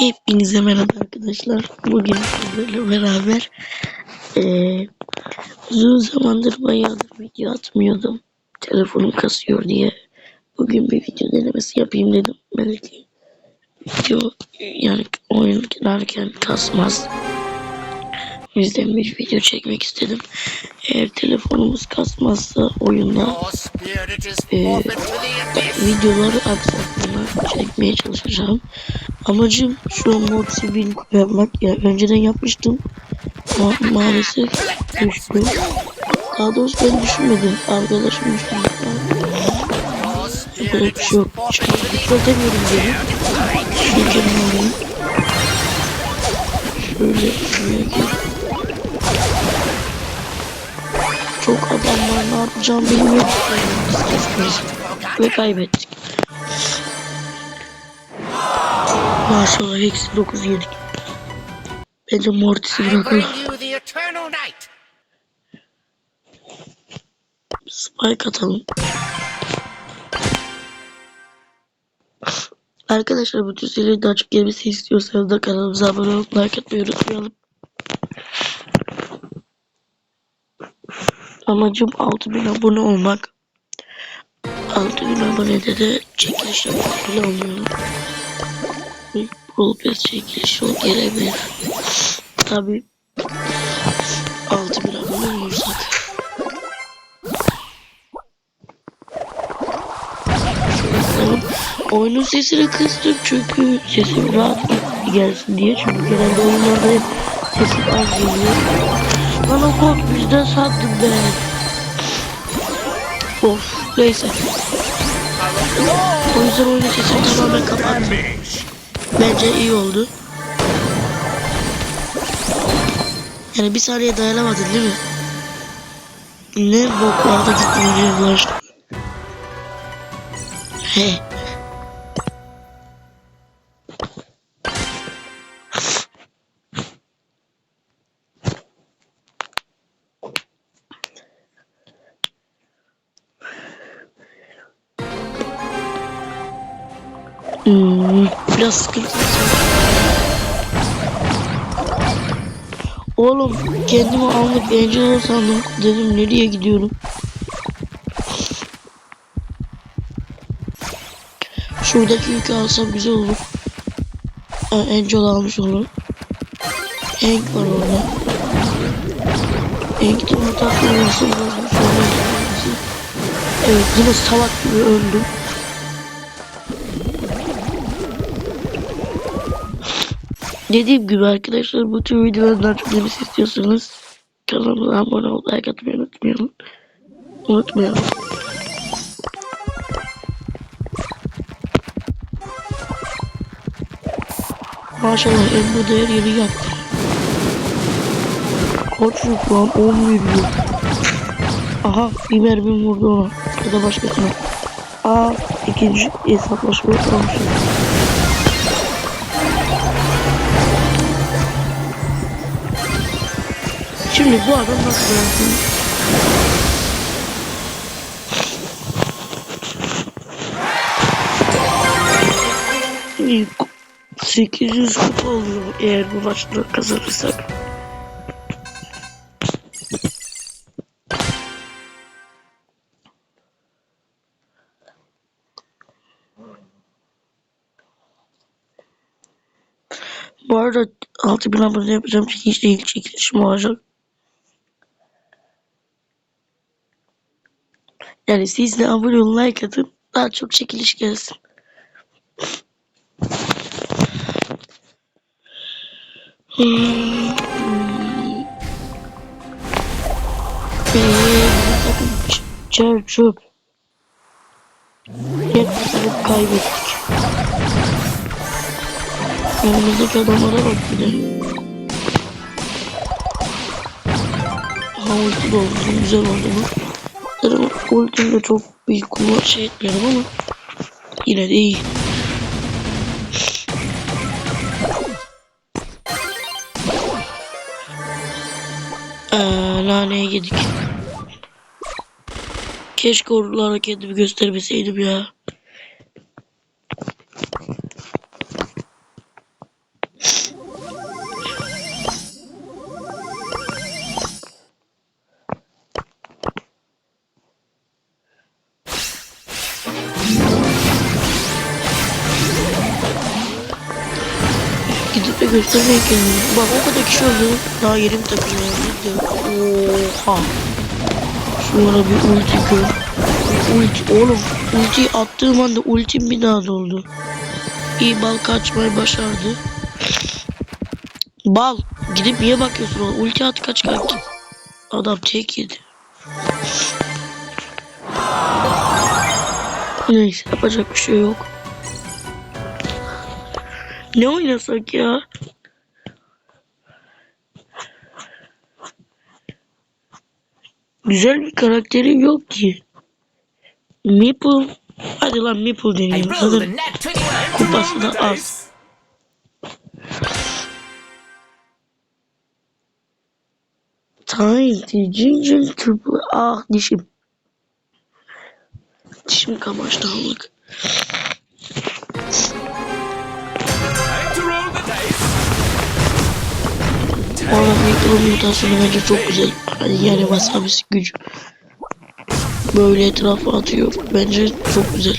Hepinize merhaba arkadaşlar. Bugün sizlerle beraber eee, uzun zamandır bayağıdır video atmıyordum. Telefonum kasıyor diye. Bugün bir video denemesi yapayım dedim. Belki video yani oyun girerken kasmaz. O yüzden bir video çekmek istedim. Eğer telefonumuz kasmazsa oyunda abyss. videoları aksatmadan çekmeye çalışacağım. Amacım şu mod sivil yapmak. Ya önceden yapmıştım. Ama maalesef düştü. Daha doğrusu ben düşünmedim. Arkadaşım düşündü. Böyle bir şey yok. yükseltemiyorum geri. Şekerim alayım. Şöyle şuraya gir. Çok adam var ne yapacağım bilmiyorum. Ve kaybettik. Maşallah eksi 9 yedik. Bence Mortis'i night. Spike atalım. Arkadaşlar bu tür daha çok gelmesi istiyorsanız da kanalımıza abone olup like atmayı unutmayalım. Amacım 6000 abone olmak. 6000 abonede de çekiliş yapmak planlıyorum. Bir Pass çekilişi o gelebilir. Tabi 6000 abone olursak. Oyunun sesini kıstım çünkü sesim rahat gelsin diye. Çünkü genelde oyunlarda hep sesim az geliyor. Lan o kod bizden sandım ben. Of neyse. O yüzden oyunun sesini tamamen kapattım. Bence iyi oldu. Yani bir saniye dayanamadın değil mi? Ne boklarda gitmeye bulaştın. He. Biraz sıkıntı. Oğlum kendimi anlık Angela sandım. Dedim nereye gidiyorum? Şuradaki yükü alsam güzel olur. Aa, Angel almış onu. Hank var orada. Hank de orada olması bozmuş. Evet yine salak gibi öldüm. Dediğim gibi arkadaşlar bu tür videoların daha çok gelmesi istiyorsanız kanalıma abone ol, like atmayı unutmayalım. Unutmayalım. Maşallah Emre değer yeni yaptı. Kaç yok lan 10 veriyor. Aha bir mermim vurdu ona. Ya da başkasına. Aa ikinci hesaplaşmayı kalmışım. Şimdi bu adam nasıl bıraktın? İlk 800 kupa oluyor eğer bu maçta kazanırsak. Bu arada 6000 abone yapacağım çekiliş değil çekilişim olacak. Yani siz de abone olun like atın daha çok çekiliş gelsin. Çöp. Hep hep kaybettik. Yanımızdaki adamlara bak bir de. Ha ulti de oldu. Güzel oldu bu. Zaten ultimde çok büyük kullan şey etmiyorum ama yine de iyi. Aa, naneye yedik. Keşke oralara kendimi göstermeseydim ya. Özellikle göstermeye kendimi. Bak o kadar kişi öldü. Daha yerim takılıyor. Oha. Şunlara bir ulti gör. Ulti oğlum. Ulti attığım anda ultim bir daha doldu. İyi bal kaçmayı başardı. Bal gidip niye bakıyorsun oğlum? Ulti at kaç kaç. Adam tek yedi. Neyse yapacak bir şey yok. Ne oynasak ya? Güzel bir karakteri yok ki. Meeple. Hadi lan Meeple I deneyim. Zaten the net 21. kupası da az. Tiny Ginger Triple. Ah dişim. Dişim kamaştı dice. Valla Meeple'ın mutasyonu bence çok güzel. Hani yani wasabisi gücü. Böyle etrafa atıyor. Bence çok güzel.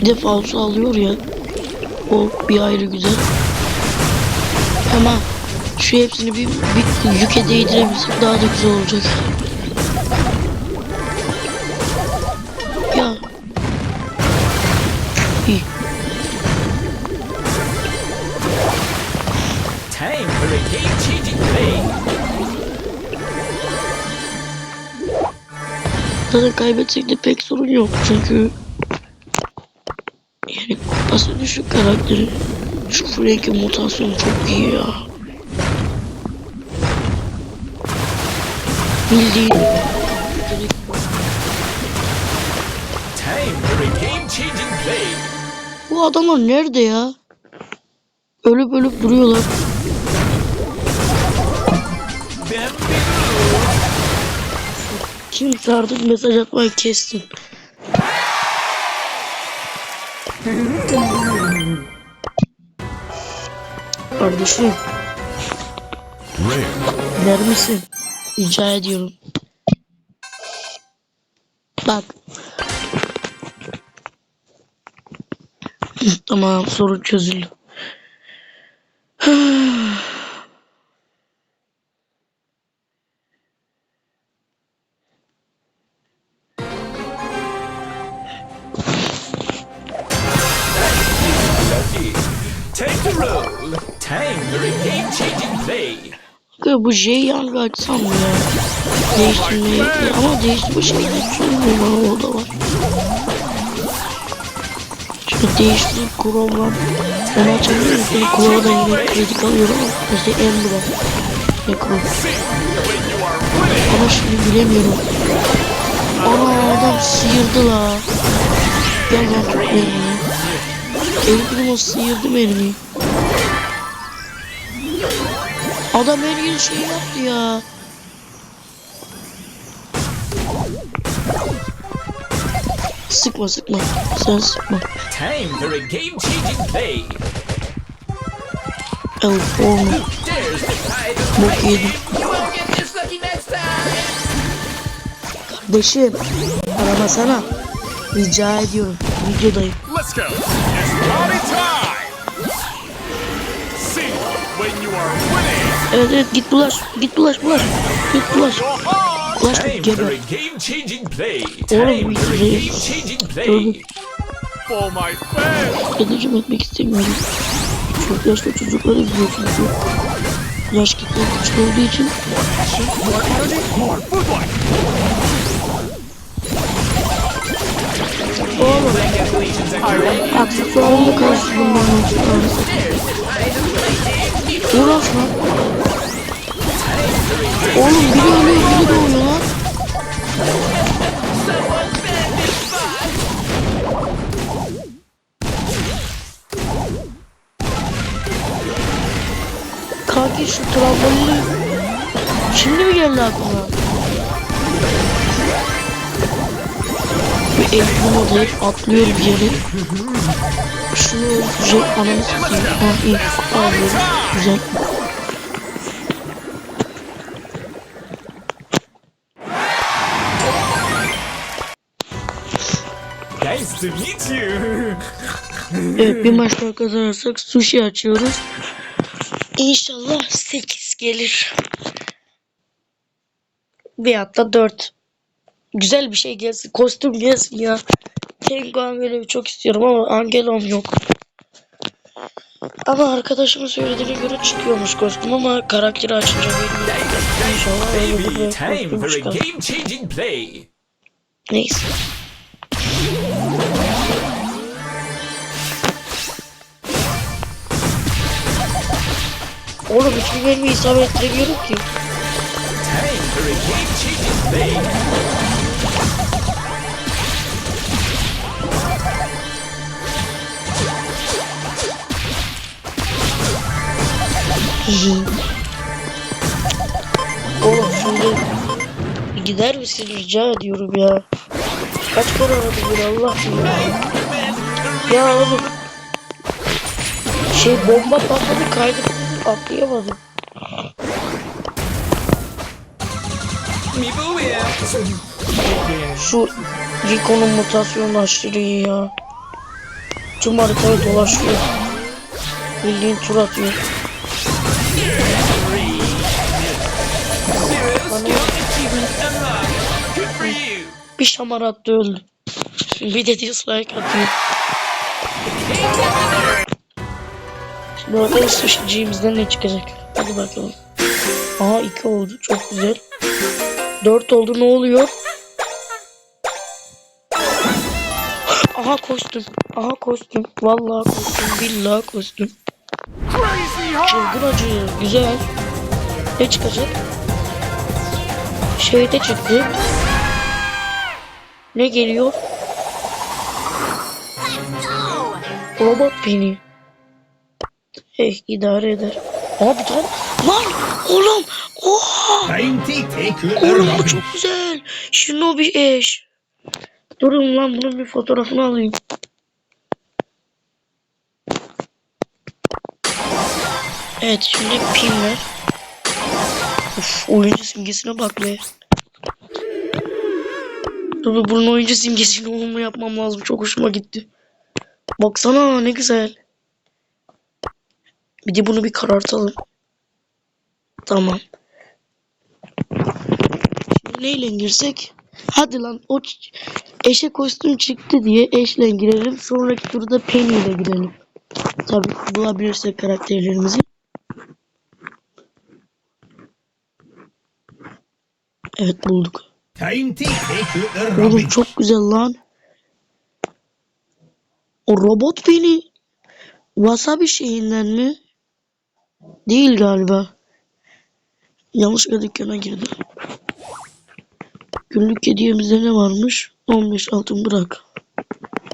Bir de falso alıyor ya. O bir ayrı güzel. Ama şu hepsini bir, bir yüke değdirebilsek daha da güzel olacak. Ya. İyi. Zaten kaybetsek de pek sorun yok çünkü yani kupası düşük karakteri. Şu Frank'in mutasyonu çok iyi ya. Bildiğin bu adamlar nerede ya? Ölüp ölüp duruyorlar. Bamboo. Kimse artık mesaj atmayı kessin. Kardeşim. Der misin? Rica ediyorum. Bak. tamam sorun çözüldü. Kanka bu J'yi hangi açsam ya? Değiştirmeyi ama değiştirme şeyini açıyorum bana o da var. Şimdi değiştirip Chrome'dan onu açabilirim. Şimdi Chrome'dan yine kritik alıyorum ama mesela Embra. Ne Chrome. Ama şimdi bilemiyorum. Ana adam sıyırdı la. Gel lan tut mermiyi. Elbim o sıyırdı mermiyi. Adam her yeri şey yaptı ya. Sıkma sıkma. Sen sıkma. Time for a game-changing play. El formu. Bok yedim. Kardeşim. Aramasana. Rica ediyorum. Videodayım. Let's go. It's party time. Evet evet git bulaş. Git bulaş bulaş. Git bulaş. Bulaş for geber. Oğlum, bir- fans. Dedeciğim etmek istemiyorum. Çok yaşlı çocuklar izliyor çünkü. Yaş kitle küçük olduğu için More energy, more food life. Uğraşma. Oğlum biri ölüyor biri doğuyor lan. Kanki şu travmalı Şimdi mi geldi aklına? Bir el bulmadayıp atlıyor bir yere. Şunu öldürecek ananı satayım. Ha iyi. Alıyorum. Güzel. Nice to meet you. Evet bir maç daha kazanırsak sushi açıyoruz. İnşallah 8 gelir. Veyahut da 4. Güzel bir şey gelsin. Kostüm gelsin ya. Tengu Angelo'yu çok istiyorum ama Angelo'm yok. Ama arkadaşımın söylediğine göre çıkıyormuş kostüm ama karakteri açınca bilmiyorum. İnşallah öyle bir kostüm çıkar. Neyse. Oğlum hiçbir bölümü isabet ettiremiyorum ki. Time for a game changing play. Oğlum şimdi gider misin rica ediyorum ya. Kaç para aradı bir Allah bilir. Ya oğlum. Şey bomba patladı kaydı atlayamadım. Şu Rico'nun mutasyonu aşırı iyi ya. Tüm haritayı dolaşıyor. Bildiğin tur atıyor. Bir şamar attı öldü. Bir de dislike atıyor. Şimdi bakalım sushi'cimizden ne çıkacak. Hadi bakalım. Aha iki oldu. Çok güzel. Dört oldu. Ne oluyor? Aha kostüm. Aha kostüm. Vallahi kostüm. Billahi kostüm. Çılgın acı. Güzel. Ne çıkacak? Şeyde çıktı. Ne geliyor? Robot pini. Eh idare eder. Aa bir tane. Lan oğlum. Oha. Oğlum bu çok güzel. Shinobi eş. Durun lan bunun bir fotoğrafını alayım. Evet şimdi pin ver. Uf oyuncu simgesine bak be. Dur, bunun oyuncu simgesini olumlu yapmam lazım. Çok hoşuma gitti. Baksana ne güzel. Bir de bunu bir karartalım. Tamam. Şimdi neyle girsek? Hadi lan o eşe kostüm çıktı diye eşle girelim. Sonraki turda Penny ile girelim. Tabii bulabilirsek karakterlerimizi. Evet bulduk. Oğlum çok güzel lan. O robot Penny Wasabi şeyinden mi? Değil galiba. Yanlışlıkla dükkana girdim. Günlük hediyemizde ne varmış? 15 altın bırak.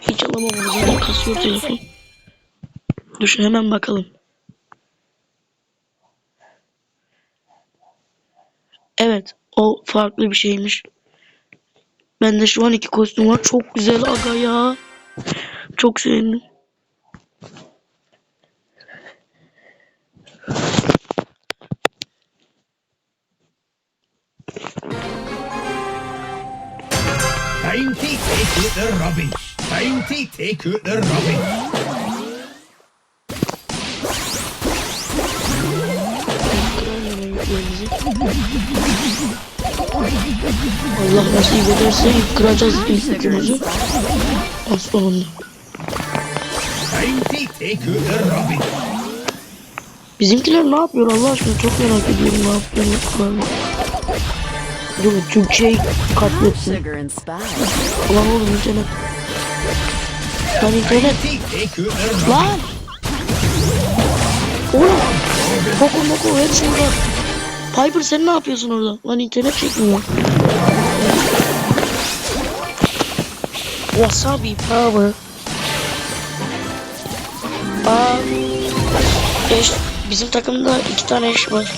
Hiç alamam onu zaten kasıyor telefon. Dur hemen bakalım. Evet o farklı bir şeymiş. Bende şu an iki kostüm var. Çok güzel aga ya. Çok sevindim. Time to take out the rubbish. Time to take out the rubbish. Nasip ederse kıracağız ilk the rubbish. Bizimkiler ne yapıyor Allah aşkına çok merak ediyorum ne yapıyorlar. Dur Türkçeyi katletsin. Ulan oğlum internet. Lan internet. Lan. Oğlum. Koku moku hepsi burada. Piper sen ne yapıyorsun orada? Lan internet çekmiyor. Wasabi power. Aa, eş, bizim takımda iki tane eş var.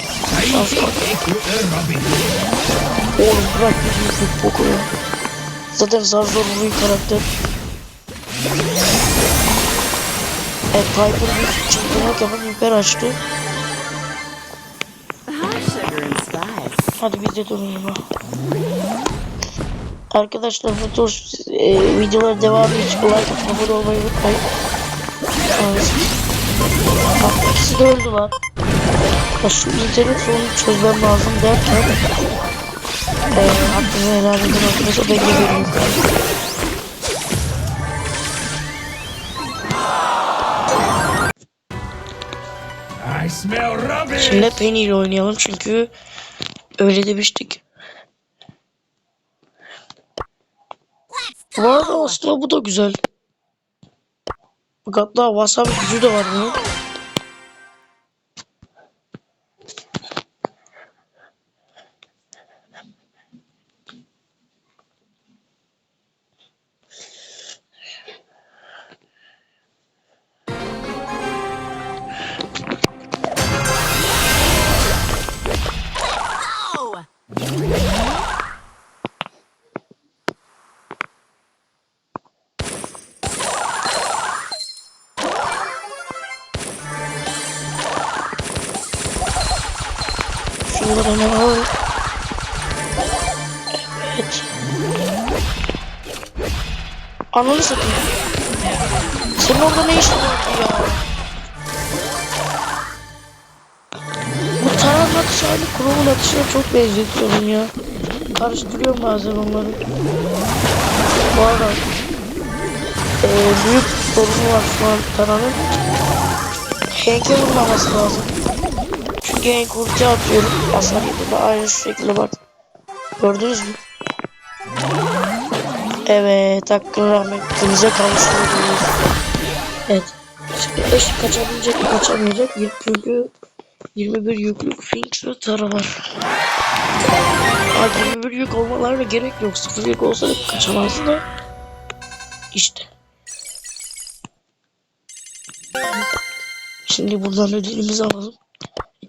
Oğlum bırak bir boku ya. Zaten zar zor vuruyor karakter. E Piper bir çılgınlık yapıp hiper açtı. Hadi biz de ha. Arkadaşlar bu tür e, videolar devamı için like atıp abone olmayı unutmayın. Evet. Bak ikisi de öldü lan. Ya şu internet sorunu çözmem lazım derken eee hakkını helal edin arkadaşlar ben geliyorum. Şimdi Penny ile oynayalım çünkü öyle demiştik. Bu arada aslında bu da güzel. Bak hatta wasabi gücü de var bunun. Şunları Ananı satayım. Senin orada ne işin vardı ya? Bu Taran'ın atışı aynı Kurum'un atışına çok benzetiyorum ya. Karıştırıyorum bazen onları. Bu arada eee büyük sorunu var şu an Taran'ın. Hank'e vurmaması lazım. Çünkü Hank ulti atıyorum. De aynı şekilde bak. Gördünüz mü? Evet hakkın rahmetinize kavuşturdunuz. Evet. Şimdi eş kaçabilecek kaçamayacak Ya çünkü 21 yüklük Finch ve Tara var. Aa, 21 yük olmalarına gerek yok. 0 yük olsa da kaçamazdı da. İşte. Şimdi buradan ödülümüzü alalım.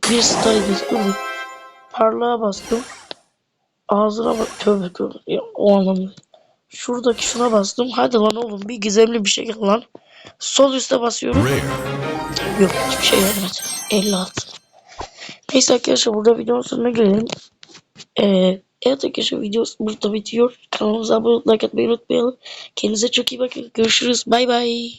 Bir style bastım. Parlağa bastım. Ağzına bak. Tövbe tövbe. Ya, o anlamda. Şuradaki şuna bastım. Hadi lan oğlum bir gizemli bir şey gel lan. Sol üste basıyorum. Yok hiçbir şey gelmedi. 56. Neyse arkadaşlar burada videonun sonuna gelelim. Ee, evet arkadaşlar video burada bitiyor. Kanalımıza abone olmayı like atmayı unutmayalım. Kendinize çok iyi bakın. Görüşürüz. Bay bay.